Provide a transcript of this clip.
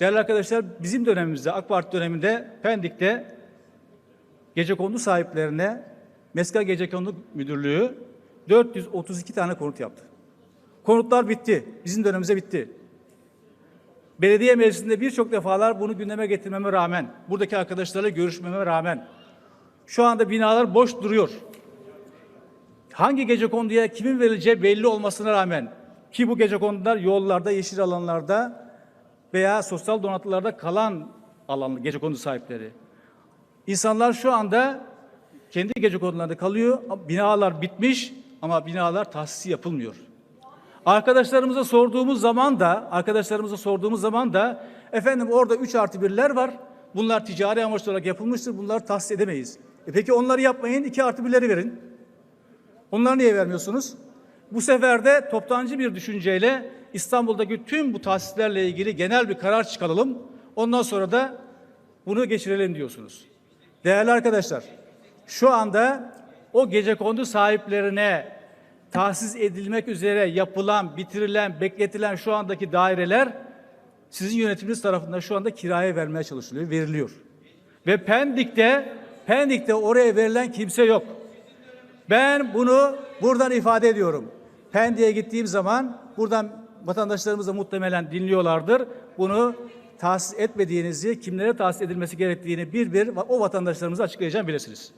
Değerli arkadaşlar bizim dönemimizde AK Parti döneminde Pendik'te gecekondu sahiplerine Meska Gecekondu Müdürlüğü 432 tane konut yaptı. Konutlar bitti. Bizim dönemimize bitti. Belediye meclisinde birçok defalar bunu gündeme getirmeme rağmen, buradaki arkadaşlarla görüşmeme rağmen şu anda binalar boş duruyor. Hangi gece konduya kimin verileceği belli olmasına rağmen ki bu gece kondular yollarda, yeşil alanlarda veya sosyal donatılarda kalan alan gece kondu sahipleri. İnsanlar şu anda kendi gece konularında kalıyor. Binalar bitmiş ama binalar tahsisi yapılmıyor. Arkadaşlarımıza sorduğumuz zaman da arkadaşlarımıza sorduğumuz zaman da efendim orada 3 artı birler var. Bunlar ticari amaçlı olarak yapılmıştır. Bunları tahsis edemeyiz. E peki onları yapmayın 2 artı birleri verin. Onları niye vermiyorsunuz? Bu sefer de toptancı bir düşünceyle İstanbul'daki tüm bu tahsislerle ilgili genel bir karar çıkaralım. Ondan sonra da bunu geçirelim diyorsunuz. Değerli arkadaşlar, şu anda o gecekondu sahiplerine tahsis edilmek üzere yapılan, bitirilen, bekletilen şu andaki daireler sizin yönetiminiz tarafından şu anda kiraya vermeye çalışılıyor, veriliyor. Ve Pendik'te, Pendik'te oraya verilen kimse yok. Ben bunu buradan ifade ediyorum. Pendik'e gittiğim zaman buradan vatandaşlarımız da muhtemelen dinliyorlardır. Bunu tahsis etmediğinizi, kimlere tahsis edilmesi gerektiğini bir bir o vatandaşlarımıza açıklayacağım bilirsiniz.